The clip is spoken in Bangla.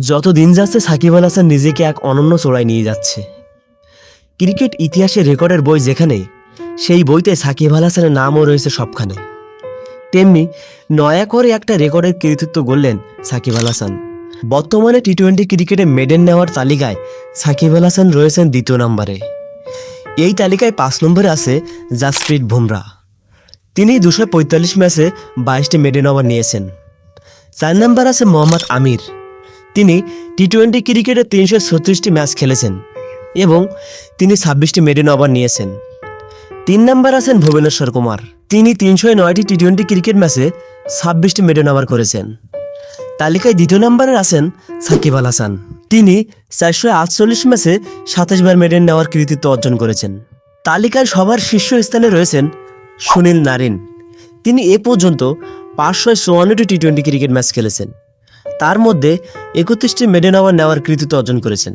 যত দিন যাচ্ছে সাকিব আল হাসান নিজেকে এক অনন্য চোড়ায় নিয়ে যাচ্ছে। ক্রিকেট ইতিহাসে রেকর্ডের বই যেখানে সেই বইতে সাকিব আল হাসানের নামও রয়েছে সবখানে। তেমনি নয়া করে একটা রেকর্ডের কৃতিত্ব গড়লেন সাকিব আল হাসান। বর্তমানে টি টোয়েন্টি ক্রিকেটে মেডেল নেওয়ার তালিকায় সাকিব আল হাসান রয়েছেন দ্বিতীয় নম্বরে। এই তালিকায় পাঁচ নম্বরে আছে জাসপ্রীত বুমরা। তিনি দুশো পঁয়তাল্লিশ ম্যাচে বাইশটি মেডেল ওভার নিয়েছেন। চার নম্বর আছে মোহাম্মদ আমির। তিনি টি টোয়েন্টি ক্রিকেটে তিনশো ছত্রিশটি ম্যাচ খেলেছেন এবং তিনি ছাব্বিশটি মেডেন ওভার নিয়েছেন। তিন নম্বর আছেন ভুবনেশ্বর কুমার। তিনি তিনশো নয়টি টি টোয়েন্টি ক্রিকেট ম্যাচে ছাব্বিশটি মেডেন ওভার করেছেন। তালিকায় দ্বিতীয় নম্বরে আছেন সাকিব আল হাসান। তিনি চারশো আটচল্লিশ ম্যাচে সাতাশ বার মেডেল নেওয়ার কৃতিত্ব অর্জন করেছেন। তালিকার সবার শীর্ষ স্থানে রয়েছেন সুনীল নারিন। তিনি এ পর্যন্ত পাঁচশো চুয়ান্নটি টি টোয়েন্টি ক্রিকেট ম্যাচ খেলেছেন। তার মধ্যে একত্রিশটি মেডেন অ্যাওয়ার্ড নেওয়ার কৃতিত্ব অর্জন করেছেন।